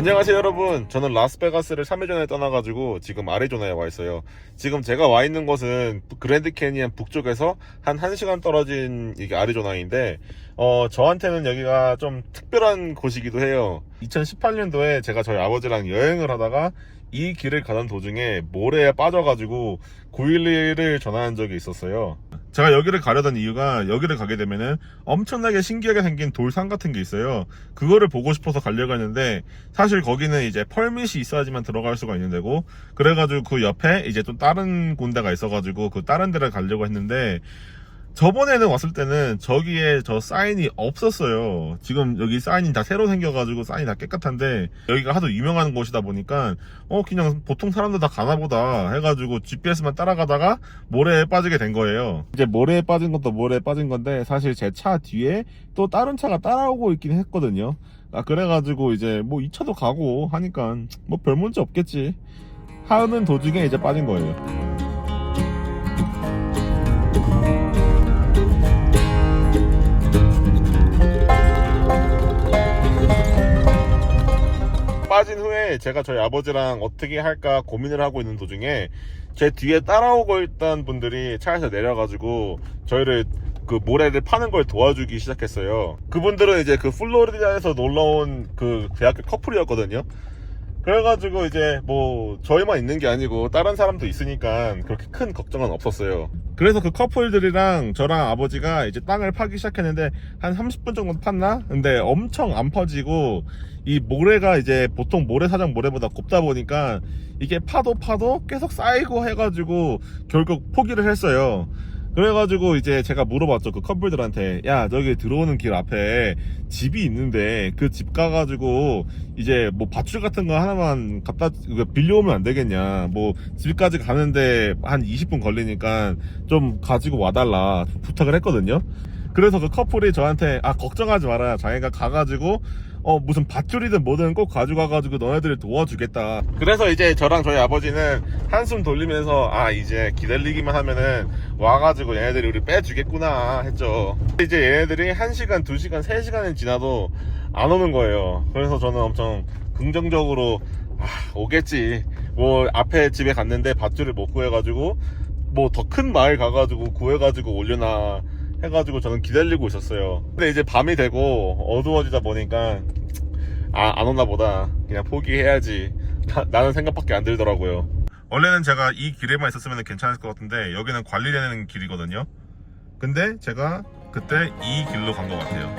안녕하세요 여러분. 저는 라스베가스를 3일 전에 떠나가지고 지금 아리조나에 와 있어요. 지금 제가 와 있는 곳은 그랜드 캐니언 북쪽에서 한 1시간 떨어진 이게 아리조나인데 어 저한테는 여기가 좀 특별한 곳이기도 해요. 2018년도에 제가 저희 아버지랑 여행을 하다가 이 길을 가던 도중에 모래에 빠져가지고 911을 전화한 적이 있었어요 제가 여기를 가려던 이유가 여기를 가게 되면은 엄청나게 신기하게 생긴 돌산 같은 게 있어요. 그거를 보고 싶어서 가려고 했는데 사실 거기는 이제 펄밋이 있어야지만 들어갈 수가 있는 데고 그래가지고 그 옆에 이제 또 다른 군데가 있어가지고 그 다른 데를 가려고 했는데 저번에는 왔을 때는 저기에 저 사인이 없었어요. 지금 여기 사인이 다 새로 생겨가지고 사인이 다 깨끗한데 여기가 하도 유명한 곳이다 보니까 어 그냥 보통 사람들 다 가나보다 해가지고 GPS만 따라가다가 모래에 빠지게 된 거예요. 이제 모래에 빠진 것도 모래에 빠진 건데 사실 제 차 뒤에 또 다른 차가 따라오고 있긴 했거든요. 아 그래가지고 이제 뭐이 차도 가고 하니까 뭐 별 문제 없겠지. 하는 도중에 이제 빠진 거예요. 빠진 후에 제가 저희 아버지랑 어떻게 할까 고민을 하고 있는 도중에 제 뒤에 따라오고 있던 분들이 차에서 내려가지고 저희를 그 모래를 파는 걸 도와주기 시작했어요. 그분들은 이제 그 플로리다에서 놀러 온 그 대학교 커플이었거든요. 그래가지고 이제 뭐 저희만 있는 게 아니고 다른 사람도 있으니까 그렇게 큰 걱정은 없었어요. 그래서 그 커플들이랑 저랑 아버지가 이제 땅을 파기 시작했는데 한 30분 정도 팠나? 근데 엄청 안 퍼지고 이 모래가 이제 보통 모래사장 모래보다 곱다 보니까 이게 파도 파도 계속 쌓이고 해가지고 결국 포기를 했어요. 그래가지고 이제 제가 물어봤죠. 그 커플들한테 야 저기 들어오는 길 앞에 집이 있는데 그 집 가가지고 이제 뭐 밧줄 같은 거 하나만 갖다 그 빌려오면 안 되겠냐. 뭐 집까지 가는데 한 20분 걸리니까 좀 가지고 와달라. 부탁을 했거든요. 그래서 그 커플이 저한테 아 걱정하지 마라 자기가 가가지고 어 무슨 밧줄이든 뭐든 꼭 가져가가지고 너네들을 도와주겠다. 그래서 이제 저랑 저희 아버지는 한숨 돌리면서 아 이제 기다리기만 하면은 와가지고 얘네들이 우리 빼주겠구나 했죠. 이제 얘네들이 1시간 2시간 3시간이 지나도 안 오는 거예요. 그래서 저는 엄청 긍정적으로 아 오겠지. 뭐 앞에 집에 갔는데 밧줄을 못 구해가지고 뭐 더 큰 마을 가가지고 구해가지고 올려놔 해가지고 저는 기다리고 있었어요. 근데 이제 밤이 되고 어두워지다 보니까 아, 안 오나 보다. 그냥 포기해야지. 나, 는 생각밖에 안 들더라고요. 원래는 제가 이 길에만 있었으면 괜찮을 것 같은데 여기는 관리되는 길이거든요. 근데 제가 그때 이 길로 간 것 같아요.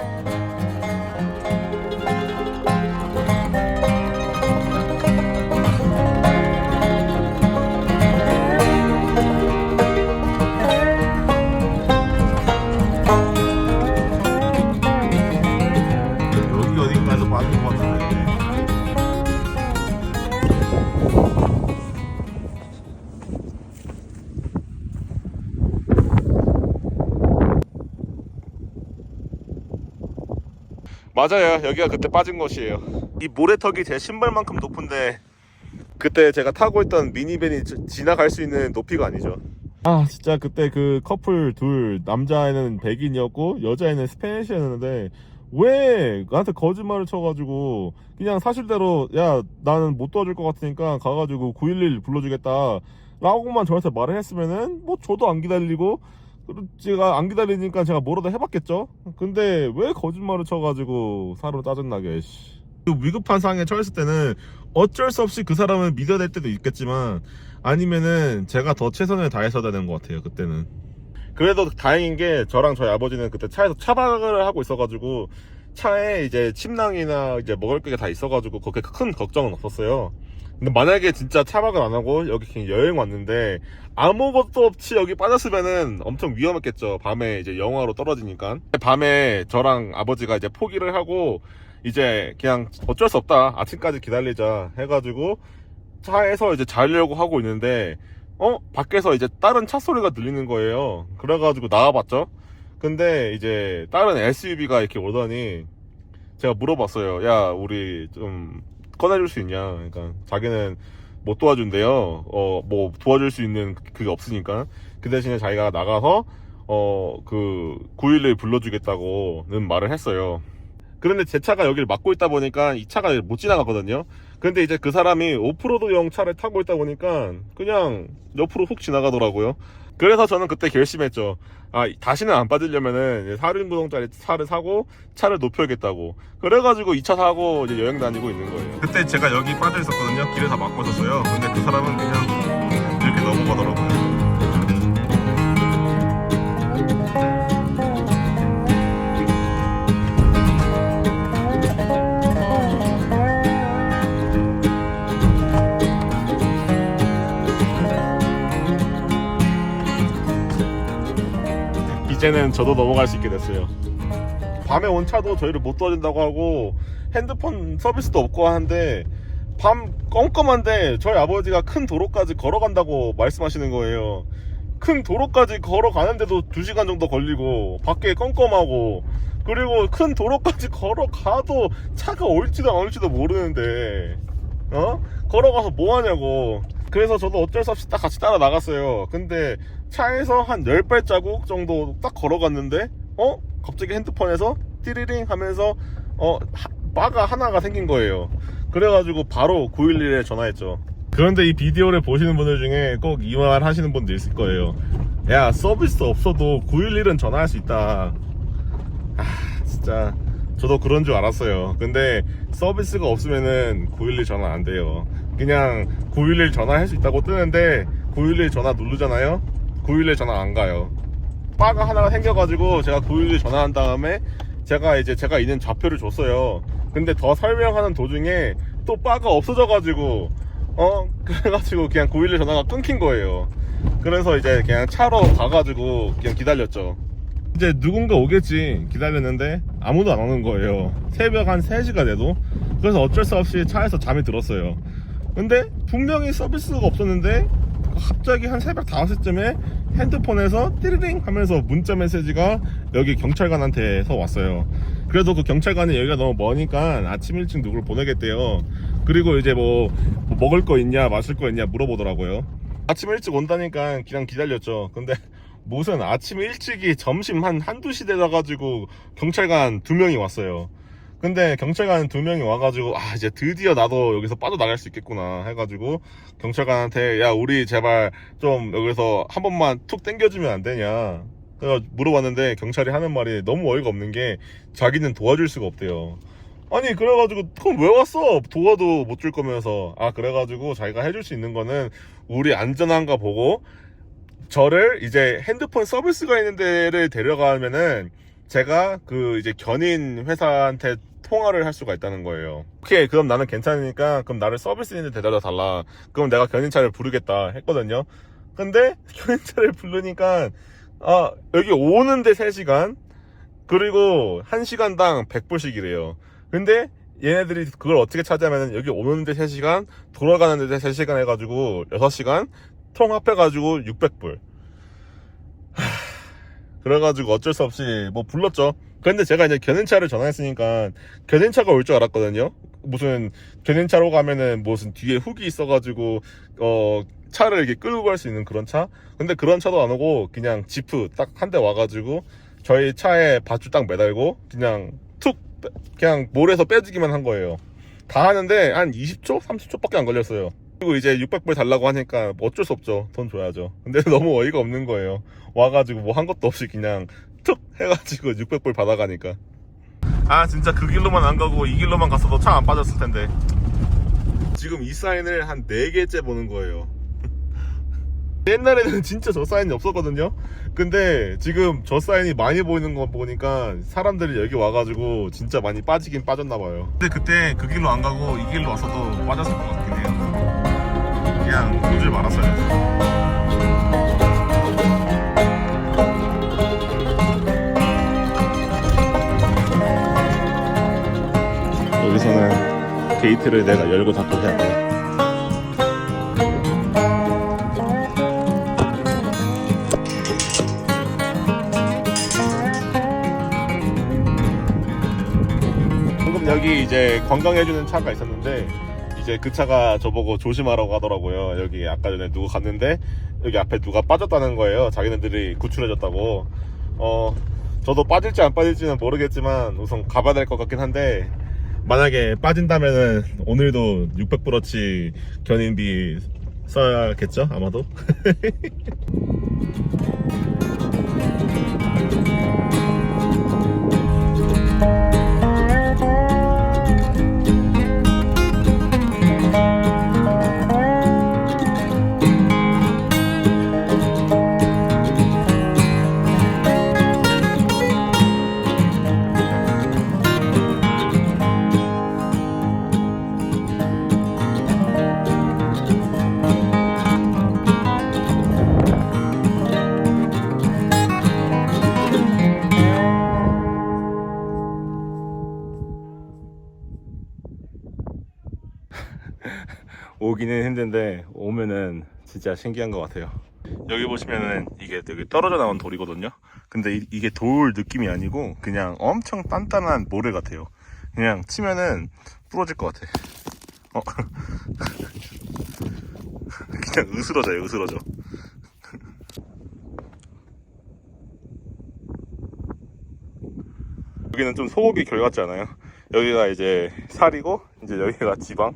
맞아요. 여기가 그때 빠진 곳이에요. 이 모래턱이 제 신발만큼 높은데 그때 제가 타고 있던 미니밴이 지- 지나갈 수 있는 높이가 아니죠. 아 진짜 그때 그 커플 둘 남자애는 백인이었고 여자애는 스페니쉬였는데 왜 나한테 거짓말을 쳐가지고 그냥 사실대로 야 나는 못 도와줄 것 같으니까 가가지고 911 불러주겠다 라고만 저한테 말을 했으면은 뭐 저도 안 기다리고 제가 안 기다리니까 제가 뭐라도 해봤겠죠? 근데 왜 거짓말을 쳐가지고 사람 짜증나게 씨. 그 위급한 상황에 처했을 때는 어쩔 수 없이 그 사람을 믿어야 될 때도 있겠지만 아니면은 제가 더 최선을 다했어야 되는 것 같아요 그때는. 그래도 다행인 게 저랑 저희 아버지는 그때 차에서 차박을 하고 있어가지고 차에 이제 침낭이나 이제 먹을 게 다 있어가지고 그렇게 큰 걱정은 없었어요 근데 만약에 진짜 차박을 안 하고 여기 그냥 여행 왔는데 아무것도 없이 여기 빠졌으면은 엄청 위험했겠죠. 밤에 이제 영하로 떨어지니까. 밤에 저랑 아버지가 이제 포기를 하고 이제 그냥 어쩔 수 없다 아침까지 기다리자 해가지고 차에서 이제 자려고 하고 있는데 어? 밖에서 이제 다른 차 소리가 들리는 거예요. 그래가지고 나와봤죠. 근데 이제 다른 SUV가 이렇게 오더니 제가 물어봤어요 야 우리 좀 꺼내줄 수 있냐 그러니까 자기는 못 도와준대요 어 뭐 도와줄 수 있는 그게 없으니까 그 대신에 자기가 나가서 어 그 911 불러주겠다고는 말을 했어요 그런데 제 차가 여기를 막고 있다 보니까 이 차가 못 지나가거든요. 근데 이제 그 사람이 오프로드용 차를 타고 있다 보니까 그냥 옆으로 훅 지나가더라고요. 그래서 저는 그때 결심했죠. 아, 다시는 안 빠지려면은 4인구동짜리 차를 사고 차를 높여야겠다고. 그래가지고 이차 사고 이제 여행 다니고 있는 거예요. 그때 제가 여기 빠져 있었거든요. 길에 다 막고 있었어요. 근데 그 사람은 그냥 이렇게 넘어가더라고요. 이제는 저도 넘어갈 수 있게 됐어요. 밤에 온 차도 저희를 못 도와준다고 하고 핸드폰 서비스도 없고 하는데 밤 껌껌한데 저희 아버지가 큰 도로까지 걸어간다고 말씀하시는 거예요. 큰 도로까지 걸어가는데도 2시간 정도 걸리고 밖에 껌껌하고 그리고 큰 도로까지 걸어가도 차가 올지도 안 올지도 모르는데 어? 걸어가서 뭐 하냐고. 그래서 저도 어쩔 수 없이 딱 같이 따라 나갔어요. 근데 차에서 한 10발자국 정도 딱 걸어갔는데, 어? 갑자기 핸드폰에서 띠리링 하면서, 어, 하- 바가 하나가 생긴 거예요. 그래가지고 바로 911에 전화했죠. 그런데 이 비디오를 보시는 분들 중에 꼭 이 말 하시는 분들 있을 거예요. 야, 서비스 없어도 911은 전화할 수 있다. 아, 진짜. 저도 그런 줄 알았어요. 근데 서비스가 없으면은 911 전화 안 돼요. 그냥 911 전화할 수 있다고 뜨는데 911 전화 누르잖아요. 911 전화 안 가요. 바가 하나가 생겨가지고 제가 911 전화한 다음에 제가 이제 제가 있는 좌표를 줬어요. 근데 더 설명하는 도중에 또 바가 없어져가지고 어 그래가지고 그냥 911 전화가 끊긴 거예요. 그래서 이제 그냥 차로 가가지고 그냥 기다렸죠. 이제 누군가 오겠지 기다렸는데 아무도 안 오는 거예요 새벽 한 3시가 돼도 그래서 어쩔 수 없이 차에서 잠이 들었어요 근데 분명히 서비스가 없었는데 갑자기 한 새벽 5시쯤에 핸드폰에서 띠리링 하면서 문자 메시지가 여기 경찰관한테서 왔어요. 그래도 그 경찰관이 여기가 너무 머니까 아침 일찍 누구를 보내겠대요. 그리고 이제 뭐, 뭐 먹을 거 있냐 마실 거 있냐 물어보더라고요. 아침 일찍 온다니까 그냥 기다렸죠. 근데 무슨 아침 일찍이 점심 한 한두 시 돼가지고 경찰관 두 명이 왔어요. 근데 경찰관 두 명이 와가지고 아 이제 드디어 나도 여기서 빠져나갈 수 있겠구나 해가지고 경찰관한테 야 우리 제발 좀 여기서 한 번만 툭 땡겨주면 안 되냐? 그래서 물어봤는데 경찰이 하는 말이 너무 어이가 없는 게 자기는 도와줄 수가 없대요. 아니 그래가지고 그럼 왜 왔어? 도와도 못 줄 거면서. 아 그래가지고 자기가 해줄 수 있는 거는 우리 안전한가 보고 저를 이제 핸드폰 서비스가 있는 데를 데려가면은 제가 그 이제 견인 회사한테 통화를 할 수가 있다는 거예요. 오케이, 그럼 나는 괜찮으니까 그럼 나를 서비스 있는 데 데려다 달라. 그럼 내가 견인차를 부르겠다 했거든요. 근데 견인차를 부르니까 아, 여기 오는데 3시간 그리고 1시간당 100불씩이래요. 근데 얘네들이 그걸 어떻게 찾으냐면은 여기 오는데 3시간, 돌아가는데 3시간 해가지고 6시간, 통합해가지고 600불. 그래가지고 어쩔 수 없이 뭐 불렀죠. 근데 제가 이제 견인차를 전화했으니까 견인차가 올 줄 알았거든요. 무슨 견인차로 가면은 무슨 뒤에 훅이 있어가지고 어 차를 이렇게 끌고 갈 수 있는 그런 차. 근데 그런 차도 안 오고 그냥 지프 딱 한 대 와가지고 저희 차에 밧줄 딱 매달고 그냥 툭 빼- 그냥 몰에서 빼주기만 한 거예요. 다 하는데 한 20초, 30초밖에 안 걸렸어요. 그리고 이제 600불 달라고 하니까 뭐 어쩔 수 없죠. 돈 줘야죠. 근데 너무 어이가 없는 거예요. 와가지고 뭐 한 것도 없이 그냥 툭 해가지고 600불 받아가니까. 아 진짜 그 길로만 안 가고 이 길로만 갔어도 차 안 빠졌을 텐데. 지금 이 사인을 한 4개째 보는 거예요. 옛날에는 진짜 저 사인이 없었거든요. 근데 지금 저 사인이 많이 보이는 거 보니까 사람들이 여기 와가지고 진짜 많이 빠지긴 빠졌나 봐요. 근데 그때 그 길로 안 가고 이 길로 왔어도 빠졌을 것 같긴 해요. 그냥 오질 말았어요. 게이트를 내가 열고 닫고 해야 돼. 방금 여기 이제 관광해주는 차가 있었는데 이제 그 차가 저보고 조심하라고 하더라고요. 여기 아까 전에 누구 갔는데 여기 앞에 누가 빠졌다는 거예요. 자기네들이 구출해줬다고. 어 저도 빠질지 안 빠질지는 모르겠지만 우선 가봐야 될 것 같긴 한데 만약에 빠진다면은 오늘도 600브러치 견인비 써야겠죠 아마도 오기는 힘든데 오면은 진짜 신기한 것 같아요. 여기 보시면은 이게 여기 떨어져 나온 돌이거든요. 근데 이, 이게 돌 느낌이 아니고 그냥 엄청 단단한 모래 같아요. 그냥 치면은 부러질 것 같아. 어. 그냥 으스러져요, 으스러져. 여기는 좀 소고기 결 같지 않아요? 여기가 이제 살이고 이제 여기가 지방.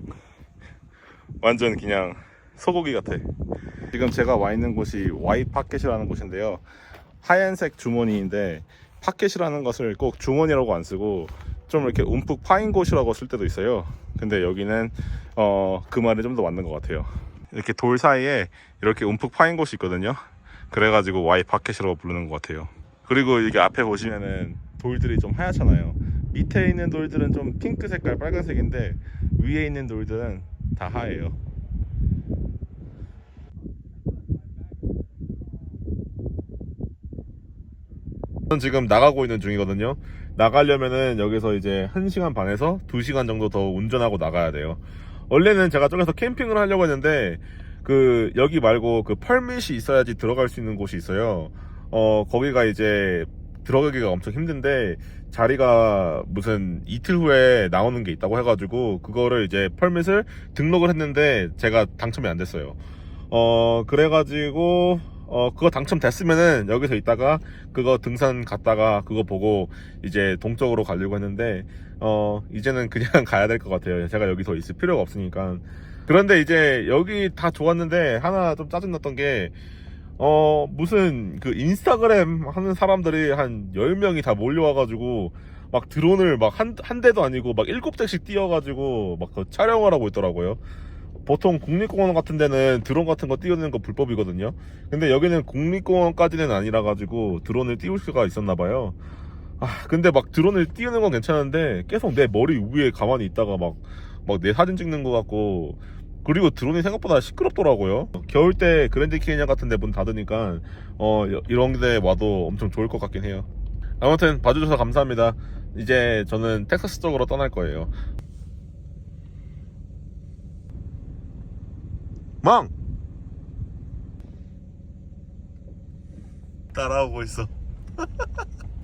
완전 그냥 소고기 같아. 지금 제가 와 있는 곳이 와이 파켓이라는 곳인데요. 하얀색 주머니인데 파켓이라는 것을 꼭 주머니라고 안 쓰고 좀 이렇게 움푹 파인 곳이라고 쓸 때도 있어요. 근데 여기는 어, 그 말이 좀 더 맞는 것 같아요. 이렇게 돌 사이에 이렇게 움푹 파인 곳이 있거든요. 그래가지고 와이 파켓이라고 부르는 것 같아요. 그리고 이게 앞에 보시면은 돌들이 좀 하얗잖아요. 밑에 있는 돌들은 좀 핑크 색깔 빨간색인데 위에 있는 돌들은 다. 저는 지금 나가고 있는 중이거든요. 나가려면은 여기서 이제 1시간 반에서 2시간 정도 더 운전하고 나가야 돼요. 원래는 제가 저기서 캠핑을 하려고 했는데 그 여기 말고 그 펄밋이 있어야지 들어갈 수 있는 곳이 있어요. 어 거기가 이제 들어가기가 엄청 힘든데 자리가 무슨 이틀 후에 나오는 게 있다고 해가지고 그거를 이제 펄밋을 등록을 했는데 제가 당첨이 안 됐어요. 어 그래가지고 어 그거 당첨됐으면은 여기서 있다가 그거 등산 갔다가 그거 보고 이제 동쪽으로 가려고 했는데 어 이제는 그냥 가야 될 것 같아요. 제가 여기 더 있을 필요가 없으니까. 그런데 이제 여기 다 좋았는데 하나 좀 짜증났던 게 어, 무슨 그 인스타그램 하는 사람들이 한 10명이 다 몰려와가지고 막 드론을 막 한, 한 대도 아니고 막 일곱 대씩 띄워가지고 막 그 촬영을 하고 있더라고요. 보통 국립공원 같은 데는 드론 같은 거 띄우는 거 불법이거든요. 근데 여기는 국립공원까지는 아니라 가지고 드론을 띄울 수가 있었나 봐요. 아, 근데 막 드론을 띄우는 건 괜찮은데 계속 내 머리 위에 가만히 있다가 막 막 내 사진 찍는 것 같고 그리고 드론이 생각보다 시끄럽더라고요. 겨울 때 그랜드 캐니언 같은 데 문 닫으니까 어 여- 이런 데 와도 엄청 좋을 것 같긴 해요. 아무튼 봐주셔서 감사합니다. 이제 저는 텍사스 쪽으로 떠날 거예요. 망! 따라오고 있어.